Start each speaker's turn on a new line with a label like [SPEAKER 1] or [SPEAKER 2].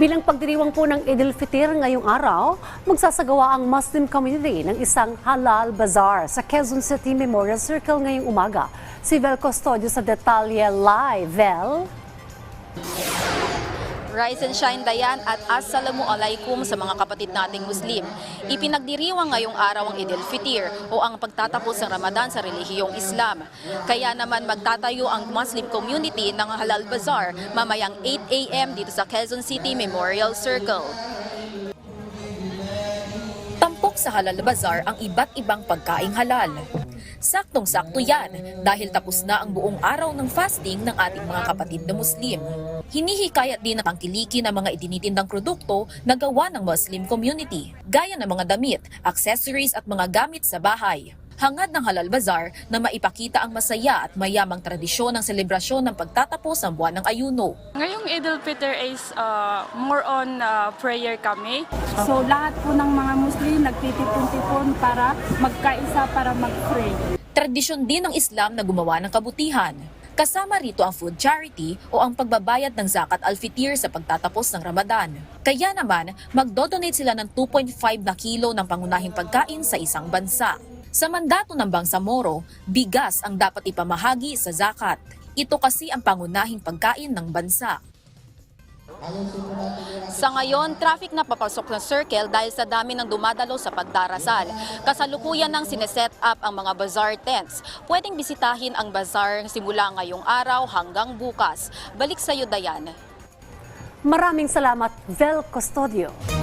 [SPEAKER 1] Bilang pagdiriwang po ng Idil Fitir ngayong araw, magsasagawa ang Muslim community ng isang halal bazaar sa Quezon City Memorial Circle ngayong umaga. Si Vel Custodio sa Detalye Live. Vel?
[SPEAKER 2] Rise and shine Dayan at Assalamu alaikum sa mga kapatid nating Muslim. Ipinagdiriwang ngayong araw ang Idil Fitir o ang pagtatapos ng Ramadan sa relihiyong Islam. Kaya naman magtatayo ang Muslim community ng Halal Bazaar mamayang 8 a.m. dito sa Quezon City Memorial Circle. Tampok sa Halal Bazaar ang iba't ibang pagkaing halal. Saktong-sakto yan dahil tapos na ang buong araw ng fasting ng ating mga kapatid na Muslim. Hinihikayat din ang ng mga idinitindang produkto na gawa ng Muslim community, gaya ng mga damit, accessories at mga gamit sa bahay. Hangad ng Halal Bazaar na maipakita ang masaya at mayamang tradisyon ng selebrasyon ng pagtatapos ng buwan ng ayuno.
[SPEAKER 3] Ngayong Idul Fitr is uh, more on uh, prayer kami.
[SPEAKER 4] So lahat po ng mga Muslim nagtitipon-tipon para magkaisa para mag-pray.
[SPEAKER 2] Tradisyon din ng Islam na gumawa ng kabutihan. Kasama rito ang food charity o ang pagbabayad ng zakat al-fitir sa pagtatapos ng Ramadan. Kaya naman, magdodonate sila ng 2.5 na kilo ng pangunahing pagkain sa isang bansa. Sa mandato ng Bangsamoro, bigas ang dapat ipamahagi sa zakat. Ito kasi ang pangunahing pagkain ng bansa. Sa ngayon, traffic na papasok ng circle dahil sa dami ng dumadalo sa pagdarasal. Kasalukuyan ng sineset up ang mga bazaar tents. Pwedeng bisitahin ang bazaar simula ngayong araw hanggang bukas. Balik sa iyo, Dayan.
[SPEAKER 1] Maraming salamat, Vel Custodio.